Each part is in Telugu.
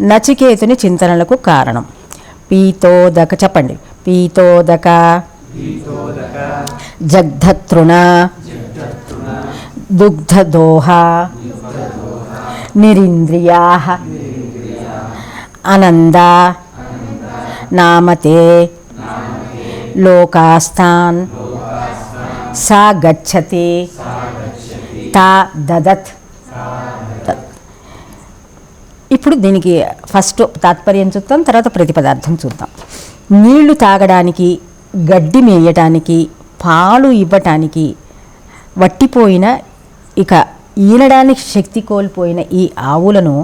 నచికేతుని చింతనలకు కారణం. పీతోదక చెప్పండి. పీతోదక. జగ్ధతృణ. దుగ్ధదోహ. నిరింద్రియా. అనంద. నామతే. లోకాస్థాన్. సా గచ్చతి తా దదత్. ఇప్పుడు దీనికి ఫస్ట్ తాత్పర్యం చూద్దాం తర్వాత ప్రతిపదార్థం చూద్దాం. నీళ్ళు తాగడానికి గడ్డి మేయటానికి పాలు ఇవ్వటానికి వట్టిపోయిన ఇక ఈనడానికి శక్తి కోల్పోయిన ఈ ఆవులను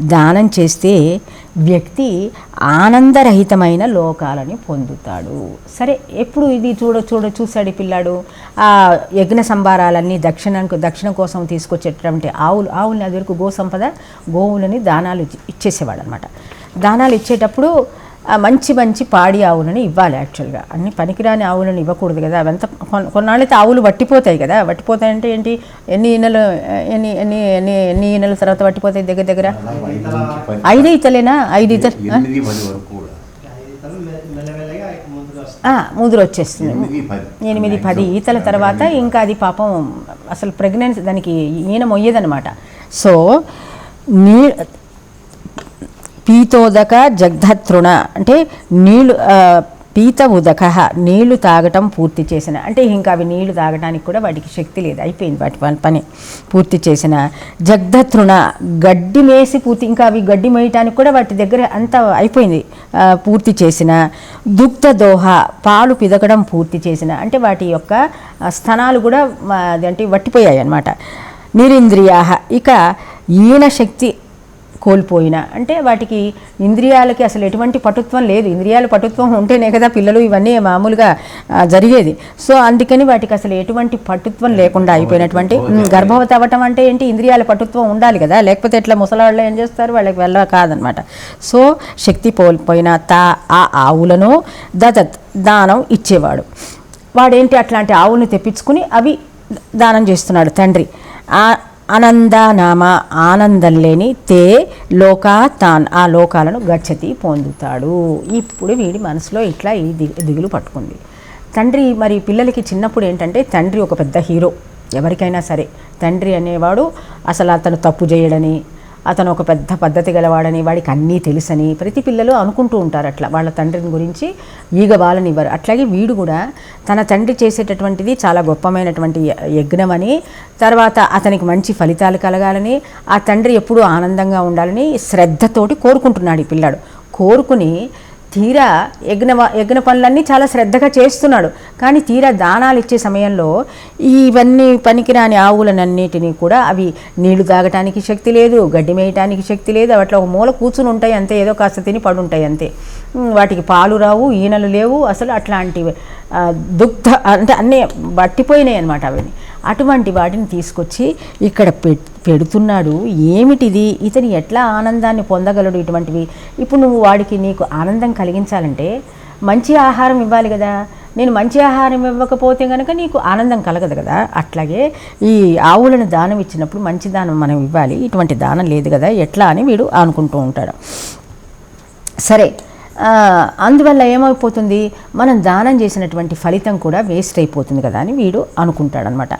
దానం చేస్తే వ్యక్తి ఆనందరహితమైన లోకాలని పొందుతాడు. సరే ఎప్పుడు ఇది చూడ చూడ చూశాడు పిల్లాడు? ఆ యజ్ఞ సంభారాలన్నీ దక్షిణకు దక్షిణ కోసం తీసుకొచ్చేటటువంటి ఆవులు ఆవులని అది వరకు గో సంపద గోవులని దానాలు ఇచ్చి- ఇచ్చేసేవాడు అనమాట దానాలు ఇచ్చేటప్పుడు మంచి మంచి పాడి ఆవులని ఇవ్వాలి యాక్చువల్గా. అన్ని పనికిరాని ఆవులను ఇవ్వకూడదు కదా. అవంతా కొన్- కొన్నాళ్ళైతే ఆవులు వట్టిపోతాయి కదా. వట్టిపోతాయి అంటే ఏంటి? ఎన్ని ఈనెలు ఎన్ని ఎన్ని ఎన్ని ఎన్ని ఈనెల తర్వాత వట్టిపోతాయి దగ్గర దగ్గర? ఐదు ఈతలేనా? ఐదు ఆ, ముదురు వచ్చేస్తుంది. ఎనిమిది పది. ఈతల తర్వాత ఇంకా అది పాపం అసలు ప్రెగ్నెన్సీ దానికి ఈయన మొయ్యేదనమాట సో నీ పీతోదక జగ్ధతృణ. అంటే నీళ్ళు పీత ఉదక నీళ్ళు తాగటం పూర్తి చేసిన. అంటే ఇంకా అవి నీళ్ళు తాగడానికి కూడా వాటికి శక్తి లేదు అయిపోయింది వాటి పని పని పూర్తి చేసిన. జగ్ధతృణ గడ్డి మేసి పూర్తి ఇంకా అవి గడ్డి మేయటానికి కూడా వాటి దగ్గర అంతా అయిపోయింది పూర్తి చేసిన. దుగ్ధ దోహ పాలు పిదకడం పూర్తి చేసిన. అంటే వాటి యొక్క స్థనాలు కూడా అంటే అదేంటి వట్టిపోయాయి అన్నమాట నిరింద్రియా ఇక ఈయన శక్తి కోల్పోయిన. అంటే వాటికి ఇంద్రియాలకి అసలు ఎటువంటి పటుత్వం లేదు. ఇంద్రియాల పటుత్వం ఉంటేనే కదా పిల్లలు ఇవన్నీ మామూలుగా జరిగేది. సో అందుకని వాటికి అసలు ఎటువంటి పటుత్వం లేకుండా అయిపోయినటువంటి గర్భవతి అవ్వటం అంటే ఏంటి? ఇంద్రియాల పటుత్వం ఉండాలి కదా. లేకపోతే ఎట్లా ముసలాళ్ళు ఏం చేస్తారు? వాళ్ళకి వెళ్ళ కాదనమాట. సో శక్తి కోల్పోయిన తా ఆ ఆవులను దతత్ దానం ఇచ్చేవాడు. వాడేంటి? అట్లాంటి ఆవుల్ని తెప్పించుకుని అవి దానం చేస్తున్నాడు తండ్రి. అనందనామ ఆనందం లేని తే లోకా తాన్ ఆ లోకాలను గచ్చతి పొందుతాడు. ఇప్పుడు వీడి మనసులో ఇట్లా ఈ దిగు దిగులు పట్టుకుంది. తండ్రి మరి పిల్లలకి చిన్నప్పుడు ఏంటంటే తండ్రి ఒక పెద్ద హీరో. ఎవరికైనా సరే. తండ్రి అనేవాడు అసలు అతను తప్పు చేయడని అతను ఒక పెద్ద పద్ధతి గలవాడని వాడికి అన్నీ తెలుసని ప్రతి పిల్లలు అనుకుంటూ ఉంటారు అట్లా. వాళ్ళ తండ్రిని గురించి ఈగ బాలనివ్వరు. అట్లాగే వీడు కూడా తన తండ్రి చేసేటటువంటిది చాలా గొప్పమైనటువంటి య- తర్వాత అతనికి మంచి ఫలితాలు కలగాలని ఆ తండ్రి ఎప్పుడూ ఆనందంగా ఉండాలని శ్రద్ధతోటి కోరుకుంటున్నాడు ఈ పిల్లాడు. కోరుకుని తీరా యజ్ఞ యజ్ఞ పనులన్నీ చాలా శ్రద్ధగా చేస్తున్నాడు. కానీ తీరా దానాలు ఇచ్చే సమయంలో ఇవన్నీ పనికిరాని ఆవులనన్నిటినీ కూడా అవి నీళ్ళు తాగటానికి శక్తి లేదు గడ్డి మేయటానికి శక్తి లేదు అట్లా ఒక మూల కూర్చుని ఉంటాయి అంతే ఏదో కాస్త తిని పడుంటాయి అంతే. వాటికి పాలు రావు ఈనలు లేవు అసలు అట్లాంటివి దుగ్ధ అంటే అన్నీ బట్టిపోయినాయి అనమాట అవన్నీ అటువంటి వాటిని తీసుకొచ్చి ఇక్కడ పె- పెడుతున్నాడు. ఏమిటిది? ఇతని ఎట్లా ఆనందాన్ని పొందగలడు ఇటువంటివి? ఇప్పుడు నువ్వు వాడికి నీకు ఆనందం కలిగించాలంటే మంచి ఆహారం ఇవ్వాలి కదా. నేను మంచి ఆహారం ఇవ్వకపోతే కనుక నీకు ఆనందం కలగదు కదా. అట్లాగే ఈ ఆవులను దానం ఇచ్చినప్పుడు మంచి దానం మనం ఇవ్వాలి. ఇటువంటి దానం లేదు కదా. ఎట్లా అని వీడు అనుకుంటూ ఉంటాడు. సరే అందువల్ల ఏమైపోతుంది? మనం దానం చేసినటువంటి ఫలితం కూడా వేస్ట్ అయిపోతుంది కదా అని వీడు అనుకుంటాడనమాట